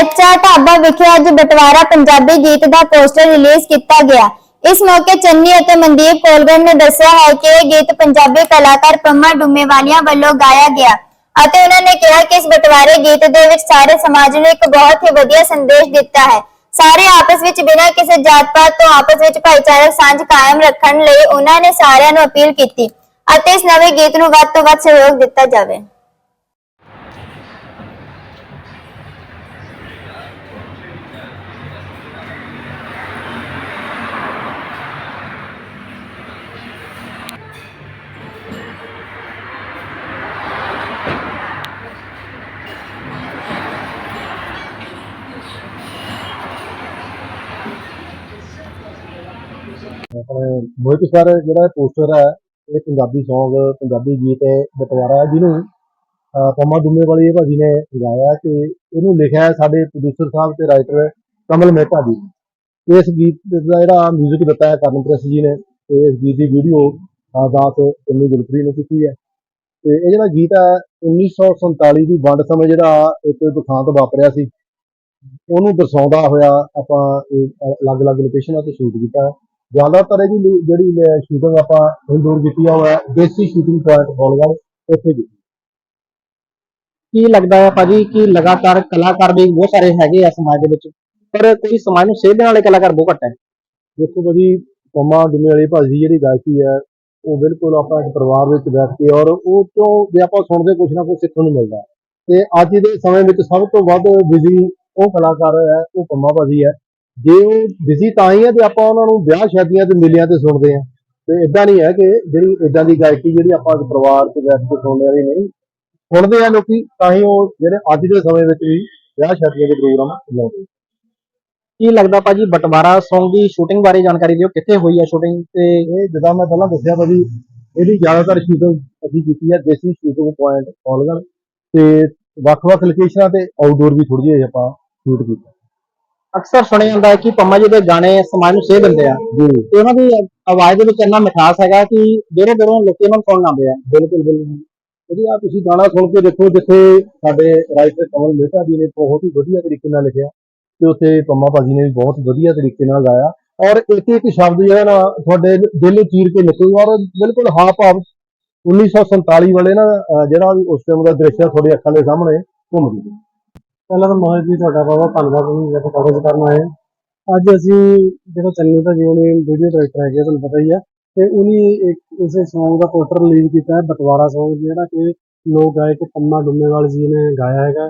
ਐਚਆ ਢਾਬਾ ਵਿਖੇ ਅੱਜ ਬਟਵਾਰਾ ਪੰਜਾਬੀ ਗੀਤ ਦਾ ਪੋਸਟਰ ਰਿਲੀਜ਼ ਕੀਤਾ ਗਿਆ। ਇਸ ਮੌਕੇ ਚੰਨੀ ਅਤੇ ਮਨਦੀਪ ਕੋਲਗੜ ਨੇ ਦੱਸਿਆ ਹੈ ਕਿ ਇਹ ਗੀਤ ਪੰਜਾਬੀ ਕਲਾਕਾਰ ਪੰਮਾ ਡੁੰਮੇਵਾਲੀਆਂ ਵੱਲੋਂ ਗਾਇਆ ਗਿਆ ਅਤੇ ਉਹਨਾਂ ਨੇ ਕਿਹਾ ਕਿ ਇਸ ਬਟਵਾਰੇ ਗੀਤ ਦੇ ਵਿੱਚ ਸਾਰੇ ਸਮਾਜ ਨੂੰ ਇੱਕ ਬਹੁਤ ਹੀ ਵਧੀਆ ਸੰਦੇਸ਼ ਦਿੱਤਾ ਹੈ। ਸਾਰੇ ਆਪਸ ਵਿੱਚ ਬਿਨਾਂ ਕਿਸੇ ਜਾਤ-ਪਾਤ ਤੋਂ ਆਪਸ ਵਿੱਚ ਭਾਈਚਾਰਕ ਸਾਂਝ ਕਾਇਮ ਰੱਖਣ ਲਈ ਉਹਨਾਂ ਨੇ ਸਾਰਿਆਂ ਨੂੰ ਅਪੀਲ ਕੀਤੀ ਅਤੇ ਇਸ ਨਵੇਂ ਗੀਤ ਨੂੰ ਵੱਧ ਤੋਂ ਵੱਧ ਸਹਿਯੋਗ ਦਿੱਤਾ ਜਾਵੇ। ਮੋਹਿਤ ਸਰ, ਜਿਹੜਾ ਪੋਸਟਰ ਹੈ, ਇਹ ਪੰਜਾਬੀ Song, ਪੰਜਾਬੀ ਗੀਤ ਹੈ, ਬਟਵਾਰਾ ਹੈ ਜਿਹਨੂੰ, ਅਹ, ਪੰਮਾ ਦੁੰਮੇ ਵਾਲੀ ਇਹ ਭਾਜੀ ਨੇ ਗਾਇਆ ਕਿ ਇਹਨੂੰ ਲਿਖਿਆ ਹੈ ਸਾਡੇ ਪ੍ਰੋਡਿਊਸਰ ਸਾਹਿਬ ਤੇ ਰਾਈਟਰ ਕਮਲ ਮਹਿਤਾ ਜੀ। ਇਸ ਗੀਤ ਦਾ ਜਿਹੜਾ 뮤직 ਦਿੱਤਾ ਹੈ ਕਰਨ ਕਰਨਪ੍ਰੈਸ ਜੀ ਨੇ, ਤੇ ਇਸ ਗੀਤ ਦੀ ਵੀਡੀਓ ਦਾਸ ਇੰਨੀ ਗੁਲਪਰੀ ਨੇ ਕੀਤੀ ਹੈ। ਤੇ ਇਹ ਜਿਹੜਾ ਗੀਤ ਹੈ 1947 ਦੀ ਵੰਡ ਸਮੇਂ ਜਿਹੜਾ ਇੱਕ ਦੁਖਾਂਤ ਵਾਪਰਿਆ ਸੀ, ਉਹਨੂੰ ਦਰਸਾਉਂਦਾ ਹੋਇਆ ਆਪਾਂ ਅਲੱਗ-ਅਲੱਗ ਲੋਕੇਸ਼ਨਾਂ ਤੇ ਸ਼ੂਟ ਕੀਤਾ ਜ਼ਿਆਦਾਤਰ ਇਹਦੀ ਜਿਹੜੀ ਸ਼ੂਟਿੰਗ ਆਪਾਂ ਇੰਡੋਰ ਕੀਤੀ ਆ ਉਹ ਹੈ ਦੇਸੀ ਸ਼ੂਟਿੰਗ ਪੁਆਇੰਟ ਬੋਲਗੜ ਉੱਥੇ ਕੀਤੀ ਕੀ ਲੱਗਦਾ ਹੈ ਭਾਜੀ ਕਿ ਲਗਾਤਾਰ ਕਲਾਕਾਰ ਵੀ ਬਹੁਤ ਸਾਰੇ ਹੈਗੇ ਆ ਸਮਾਜ ਦੇ ਵਿੱਚ ਪਰ ਕੋਈ ਸਮਾਜ ਨੂੰ ਸੇਧ ਦੇਣ ਵਾਲੇ ਕਲਾਕਾਰ ਬਹੁਤ ਘੱਟ ਹੈ। ਦੇਖੋ ਭਾਜੀ ਪੰਮਾ ਦੁੰਮੇ ਵਾਲੀ ਭਾਜੀ ਜਿਹੜੀ ਗਾਇਕੀ ਹੈ ਉਹ ਬਿਲਕੁਲ ਆਪਾਂ ਇੱਕ ਪਰਿਵਾਰ ਵਿੱਚ ਬੈਠ ਕੇ ਔਰ ਉਹ ਤੋਂ ਜੇ ਆਪਾਂ ਸੁਣਦੇ ਕੁਝ ਨਾ ਕੁਝ ਸਿੱਖਣ ਨੂੰ ਮਿਲਦਾ ਤੇ ਅੱਜ ਦੇ ਸਮੇਂ ਵਿੱਚ ਸਭ ਤੋਂ ਵੱਧ ਬਿਜ਼ੀ ਉਹ ਕਲਾਕਾਰ ਹੈ ਉਹ ਪੰਮਾ ਭਾਜੀ ਹੈ। ਜੇ ਉਹ ਬਿਜ਼ੀ ਤਾਂ ਹੀ ਹੈ ਤੇ ਆਪਾਂ ਉਹਨਾਂ ਨੂੰ ਵਿਆਹ ਸ਼ਾਦੀਆਂ ਤੇ ਮੇਲਿਆਂ ਤੇ ਸੁਣਦੇ ਆ। ਤੇ ਇਦਾਂ ਨਹੀਂ ਹੈ ਕਿ ਜਿਹੜੀ ਇਦਾਂ ਦੀ ਗਾਇਕੀ ਜਿਹੜੀ ਆਪਾਂ ਪਰਿਵਾਰ 'ਚ ਬੈਠ ਕੇ ਸੁਣਨੇ ਵਾਲੀ ਨਹੀਂ। ਸੁਣਦੇ ਆ ਲੋਕੀ ਤਾਂ ਹੀ ਉਹ ਜਿਹੜੇ ਅੱਜ ਦੇ ਸਮੇਂ ਵਿੱਚ ਵੀ ਵਿਆਹ ਸ਼ਾਦੀਆਂ ਦੇ ਪ੍ਰੋਗਰਾਮ ਲਾਉਂਦੇ ਕੀ ਲੱਗਦਾ ਭਾਜੀ ਬਟਵਾਰਾ Song ਦੀ ਸ਼ੂਟਿੰਗ ਬਾਰੇ ਜਾਣਕਾਰੀ ਦਿਓ ਕਿੱਥੇ ਹੋਈ ਹੈ ਸ਼ੂਟਿੰਗ ਤੇ ਇਹ ਜਿੱਦਾਂ ਮੈਂ ਪਹਿਲਾਂ ਦੱਸਿਆ ਭਾਜੀ ਇਹਦੀ ਜ਼ਿਆਦਾਤਰ ਸ਼ੂਟਿੰਗ ਅਸੀਂ ਕੀਤੀ ਹੈ ਦੇਸੀ ਸ਼ੂਟਿੰਗ ਪੁਆਇੰਟ ਪੌਲਗੜ ਤੇ ਵੱਖ-ਵੱਖ ਲੋਕੇਸ਼ਨਾਂ ਤੇ ਆਊਟਡੋਰ ਵੀ ਥੋੜੀ ਜਿਹੀ ਆਪਾਂ ਸ਼ੂਟ ਕੀਤਾ। ਅਕਸਰ ਸੁਣਿਆ ਜਾਂਦਾ ਹੈ ਕਿ ਪੰਮਾ ਜੀ ਦੇ ਗਾਣੇ ਸਮਾਜ ਨੂੰ ਸੇਧ ਦਿੰਦੇ ਆ। ਜੀ। ਤੇ ਉਹਨਾਂ ਦੀ ਆਵਾਜ਼ ਦੇ ਵਿੱਚ ਇੰਨਾ ਮਿਠਾਸ ਹੈਗਾ ਕਿ ਜਿਹੜੇ ਦੂਰੋਂ ਲੋਕੀ ਉਹਨਾਂ ਨੂੰ ਸੁਣਨ ਆਉਂਦੇ ਆ। ਬਿਲਕੁਲ ਬਿਲਕੁਲ। ਇਹਦੀ ਆ ਤੁਸੀਂ ਗਾਣਾ ਸੁਣ ਕੇ ਦੇਖੋ ਜਿੱਥੇ ਸਾਡੇ ਰਾਈਟਰ ਕਮਲ ਮਹਿਤਾ ਜੀ ਨੇ ਬਹੁਤ ਹੀ ਵਧੀਆ ਤਰੀਕੇ ਨਾਲ ਲਿਖਿਆ ਤੇ ਉੱਥੇ ਪੰਮਾ ਭਾਜੀ ਨੇ ਵੀ ਬਹੁਤ ਵਧੀਆ ਤਰੀਕੇ ਨਾਲ ਗਾਇਆ। ਔਰ ਇੱਕ ਇੱਕ ਸ਼ਬਦ ਜਿਹੜਾ ਨਾ ਤੁਹਾਡੇ ਦਿਲ ਨੂੰ ਚੀਰ ਕੇ ਨਿਕਲੂਗਾ ਔਰ ਬਿਲਕੁਲ ਹਾਵ ਭਾਵ 1947 ਵਾਲੇ ਨਾ ਜਿਹੜਾ ਉਸ ਟਾਈਮ ਦਾ ਦ੍ਰਿਸ਼ ਤੁਹਾਡੀ ਅੱਖਾਂ ਦੇ ਸਾਹਮਣੇ ਘੁੰਮ ਰਿਹਾ ਪਹਿਲਾਂ ਤਾਂ ਮੋਹਿਤ ਜੀ, ਤੁਹਾਡਾ ਬਹੁਤ ਧੰਨਵਾਦ ਜੀ ਜਿਹੜਾ ਕਵਰੇਜ ਕਰਨ ਆਏ ਅੱਜ ਅਸੀਂ ਜਿਹੜਾ ਚੰਨੀ ਭਾਜੀ ਉਹਨੇ ਵੀਡੀਓ ਡਾਇਰੈਕਟਰ ਹੈਗੇ ਤੁਹਾਨੂੰ ਪਤਾ ਹੀ ਹੈ ਤੇ ਉਹਨੇ ਇੱਕ ਇਸੇ Song ਦਾ ਪੋਸਟਰ ਰਿਲੀਜ਼ ਕੀਤਾ ਹੈ, ਬਟਵਾਰਾ Song, ਜਿਹੜਾ ਕਿ ਲੋਕ ਗਾਇਕ ਪੰਮਾ ਡੁੰਮੇਵਾਲ ਜੀ ਨੇ ਗਾਇਆ ਹੈਗਾ।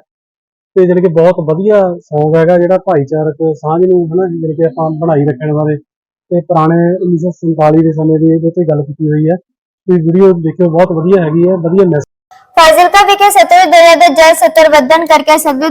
ਤੇ ਜਿਹੜੀ ਕਿ ਬਹੁਤ ਵਧੀਆ Song ਹੈਗਾ, ਜਿਹੜਾ ਭਾਈਚਾਰਕ ਸਾਂਝ ਨੂੰ ਹਨਾ ਜਿਹੜੀ ਕਿ ਆਪਾਂ ਬਣਾਈ ਰੱਖਣ ਬਾਰੇ। ਤੇ ਪੁਰਾਣੇ 1947 ਦੇ ਸਮੇਂ ਦੀ ਇਹਦੇ ਤੇ ਗੱਲ ਕੀਤੀ ਹੋਈ ਹੈ। ਤੇ ਵੀਡੀਓ ਦੇਖਿਓ, ਬਹੁਤ ਵਧੀਆ ਹੈਗੀ ਹੈ, ਵਧੀਆ ਮੈਸੇਜ ਫਾਜ਼ਿਲਕਾ ਵਿਖੇ ਸਤਲੁਜ ਦਰਿਆ ਦਾ ਜਲ ਸਤਰ ਵਧਣ ਕਰਕੇ ਸਤਲੁਜ